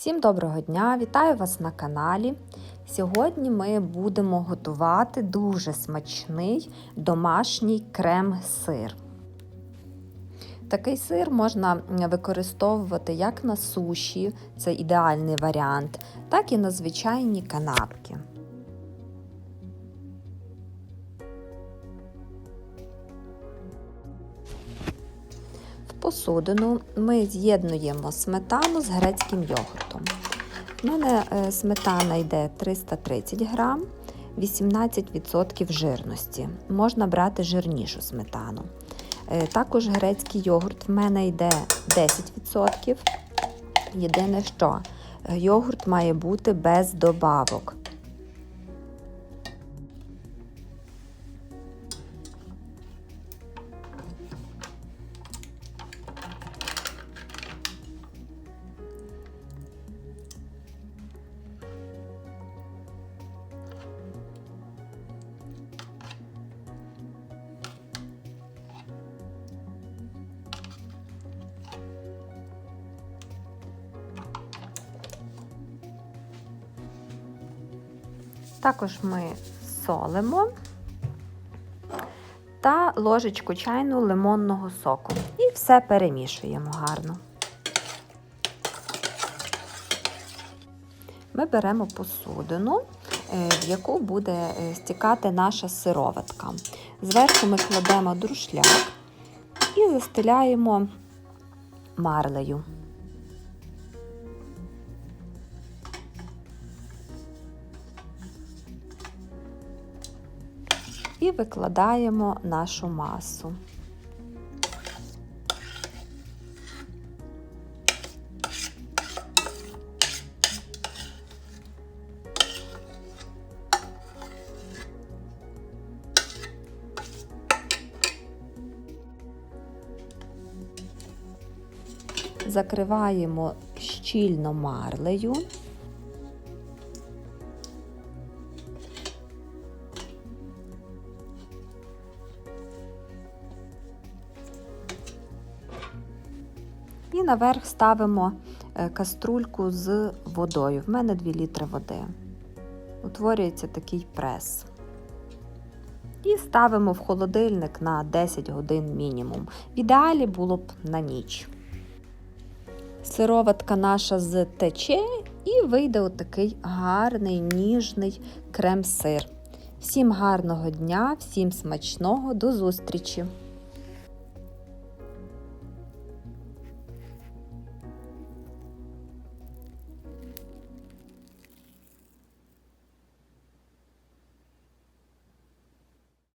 Всім доброго дня! Вітаю вас на каналі. Сьогодні ми будемо готувати дуже смачний домашній крем-сир. Такий сир можна використовувати як на суші, це ідеальний варіант, так і на звичайні канапки. Посудину ми з'єднуємо сметану з грецьким йогуртом. У мене е, сметана йде 330 грам, 18% жирності. Можна брати жирнішу сметану. Е, Також грецький йогурт в мене йде 10%. Єдине, що е, йогурт має бути без добавок. Також ми солимо та ложечку чайну лимонного соку. І все перемішуємо гарно. Ми беремо посудину, в яку буде стікати наша сироватка. Зверху ми кладемо друшляк і застеляємо марлею. І викладаємо нашу масу. Закриваємо щільно марлею. І наверх ставимо каструльку з водою. В мене 2 літри води. Утворюється такий прес. І ставимо в холодильник на 10 годин мінімум. В ідеалі було б на ніч. Сироватка наша зтече і вийде отакий гарний ніжний крем-сир. Всім гарного дня, всім смачного, до зустрічі!